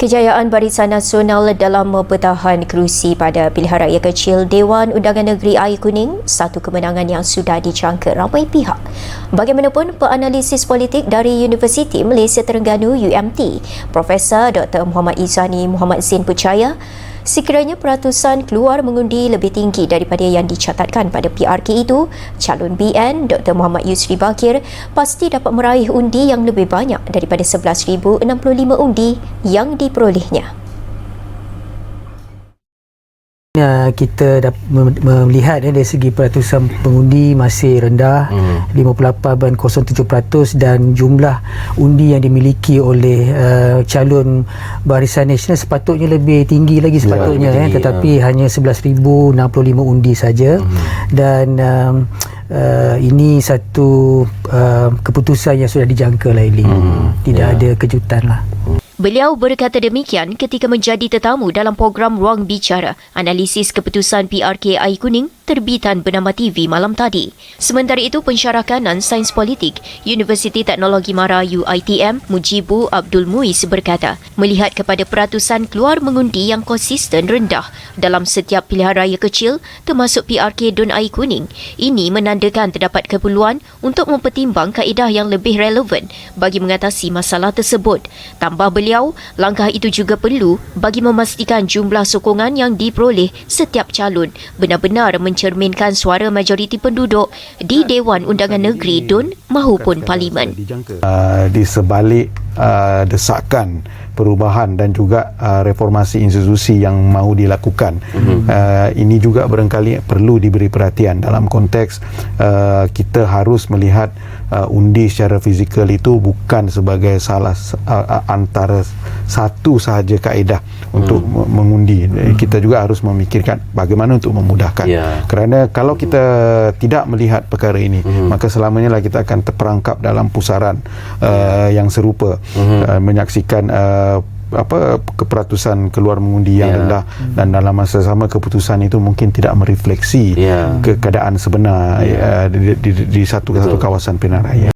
Kejayaan Barisan Nasional dalam mempertahan kerusi pada pilihan raya kecil Dewan Undangan Negeri Air Kuning satu kemenangan yang sudah dijangka ramai pihak. Bagaimanapun, penganalisis politik dari Universiti Malaysia Terengganu UMT, Profesor Dr. Muhammad Izani Muhammad Zain percaya Sekiranya peratusan keluar mengundi lebih tinggi daripada yang dicatatkan pada PRK itu, calon BN Dr. Muhammad Yusri Bakir pasti dapat meraih undi yang lebih banyak daripada 11,065 undi yang diperolehnya. Ya, kita dapat melihat ya, dari segi peratusan pengundi masih rendah hmm. 58.07% dan jumlah undi yang dimiliki oleh uh, calon Barisan Nasional sepatutnya lebih tinggi lagi ya, sepatutnya ya, tinggi, tetapi ya. hanya 11,065 undi saja hmm. dan um, uh, ini satu uh, keputusan yang sudah dijangka lah ini hmm. tidak ya. ada kejutan lah Beliau berkata demikian ketika menjadi tetamu dalam program Ruang Bicara, analisis keputusan PRK Air Kuning terbitan bernama TV malam tadi. Sementara itu, pensyarah kanan Sains Politik Universiti Teknologi Mara UITM Mujibu Abdul Muiz berkata, melihat kepada peratusan keluar mengundi yang konsisten rendah dalam setiap pilihan raya kecil termasuk PRK Dun Air Kuning, ini menandakan terdapat keperluan untuk mempertimbang kaedah yang lebih relevan bagi mengatasi masalah tersebut. Tambah beliau, langkah itu juga perlu bagi memastikan jumlah sokongan yang diperoleh setiap calon benar-benar mencapai mencerminkan suara majoriti penduduk di Dewan Undangan Negeri DUN maupun Parlimen. Uh, di sebalik uh, desakan perubahan dan juga uh, reformasi institusi yang mahu dilakukan. Mm-hmm. Uh, ini juga barangkali perlu diberi perhatian dalam konteks uh, kita harus melihat uh, undi secara fizikal itu bukan sebagai salah uh, antara satu sahaja kaedah untuk mm. mengundi. Mm. Kita juga harus memikirkan bagaimana untuk memudahkan. Yeah. Kerana kalau kita tidak melihat perkara ini, mm. maka selamanya lah kita akan terperangkap dalam pusaran uh, yang serupa mm-hmm. uh, menyaksikan uh, apa keperatusan keluar mengundi yang yeah. rendah mm-hmm. dan dalam masa sama keputusan itu mungkin tidak merefleksi yeah. keadaan sebenar yeah. uh, di, di, di satu satu kawasan pilihan raya.